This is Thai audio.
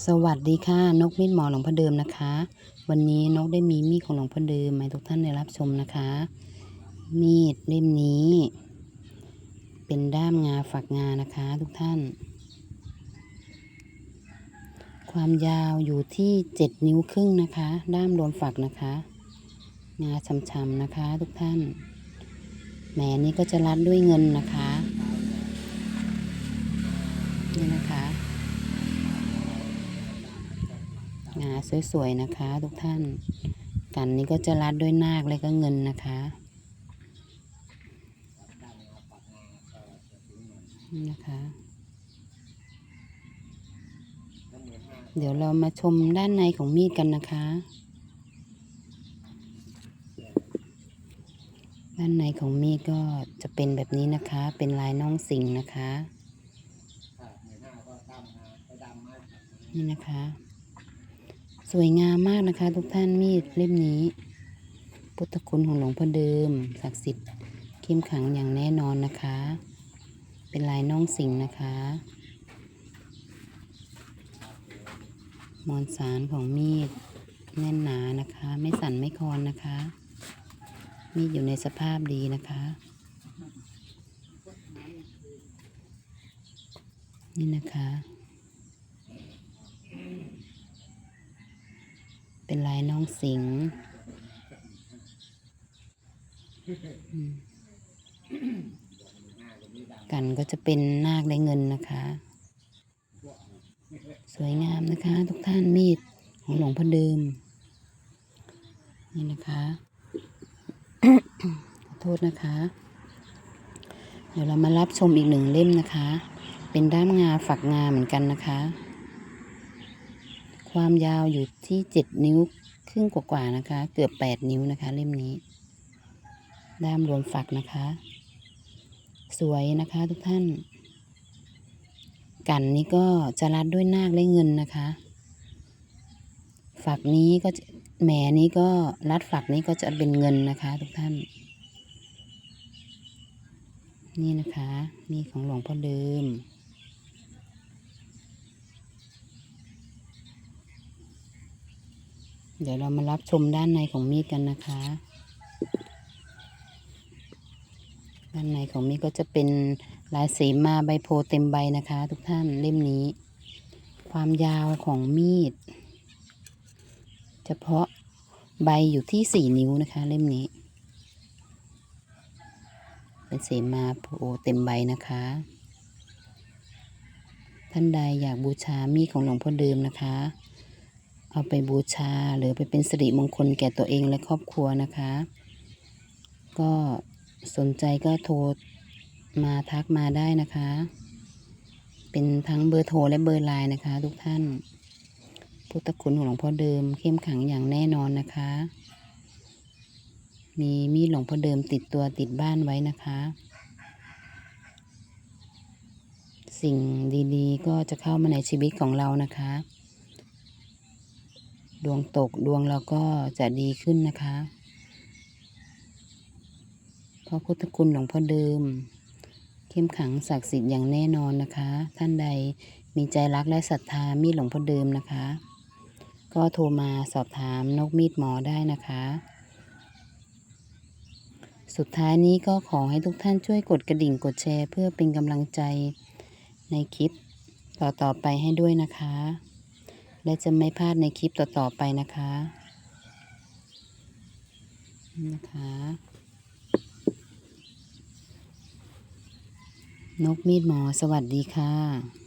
สวัสดีค่ะ นกมีดหมอหลวงพ่อเดิมนะคะ วันนี้นกได้มีมีดของหลวงพ่อเดิมมาให้ทุกท่านได้รับชมนะคะ มีดเล่มนี้ เป็นด้ามงาฝักงานะคะ ทุกท่าน ความยาวอยู่ที่เจ็ดนิ้วครึ่งนะคะ ด้ามโดนฝักนะคะ งาช้ำๆนะคะ ทุกท่านแหมนี้ก็จะรัดด้วยเงินนะคะ นี่นะคะ งาสวยๆนะคะ ทุกท่าน กันนี้ก็จะรัดด้วยนาคและก็เงินนะคะนะคะเดี๋ยวเรามาชมด้านในของมีดกันนะคะ ด้านในของมีดก็จะเป็นแบบนี้นะคะ เป็นลายน้องสิงนะคะ นี่นะคะ สวยงามมากนะคะ ทุกท่านมีดเล่มนี้ พุทธคุณของหลวงพ่อเดิม ศักดิ์สิทธิ์เข้มขังอย่างแน่นอนนะคะ เป็นลายน้องสิงนะคะมวลสารของมีดแน่นหนานะคะ ไม่สั่นไม่คลอนนะคะ มีดอยู่ในสภาพดีนะคะนี่นะคะ เป็นลายน้องสิงห์กันก็จะเป็นนาคและเงินนะคะ สวยงามนะคะ ทุกท่านมีดของหลวงพ่อเดิม นี่นะคะ ขอโทษนะคะ เดี๋ยวเรามารับชมอีกหนึ่งเล่มนะคะ เป็นด้ามงาฝักงาเหมือนกันนะคะ ความยาวอยู่ที่เจ็ดนิ้วครึ่งกว่าๆนะคะ เกือบแปดนิ้วนะคะ เล่มนี้ ด้ามรวมฝักนะคะ สวยนะคะทุกท่าน กันนี้ก็จะรัดด้วยนาคและเงินนะคะ ฝักนี้ก็แหมนี้ก็รัดฝักนี้ก็จะเป็นเงินนะคะ ทุกท่าน นี่นะคะ นี่ของหลวงพ่อเดิม เดี๋ยวเรามารับชมด้านในของมีดกันนะคะ ด้านในของมีดก็จะเป็นลายสีมาใบโพเต็มใบนะคะ ทุกท่านเล่มนี้ ความยาวของมีด เฉพาะใบอยู่ที่สี่นิ้วนะคะ เล่มนี้ เป็นสีมาโพเต็มใบนะคะท่านใดอยากบูชามีดของหลวงพ่อเดิมนะคะ เอาไปบูชาหรือไปเป็นสิริมงคลแก่ตัวเองและครอบครัวนะคะ ก็สนใจก็โทรมาทักมาได้นะคะ เป็นทั้งเบอร์โทรและเบอร์ไลน์นะคะ ทุกท่าน พุทธคุณของหลวงพ่อเดิมเข้มขังอย่างแน่นอนนะคะ มีมีดหลวงพ่อเดิมติดตัวติดบ้านไว้นะคะ สิ่งดีๆ ก็จะเข้ามาในชีวิตของเรานะคะ ดวงตกดวงเราก็จะดีขึ้นนะคะเพราะพุทธคุณหลวงพ่อเดิม เข้มขังศักดิ์สิทธิ์อย่างแน่นอนนะคะ ท่านใดมีใจรักและศรัทธามีหลวงพ่อเดิมนะคะ ก็โทรมาสอบถามนกมีดหมอได้นะคะ สุดท้ายนี้ก็ขอให้ทุกท่านช่วยกดกระดิ่งกดแชร์ เพื่อเป็นกำลังใจในคลิปต่อๆไปให้ด้วยนะคะ และจะไม่พลาดในคลิปต่อๆไปนะคะนะคะนกมีดหมอสวัสดีค่ะ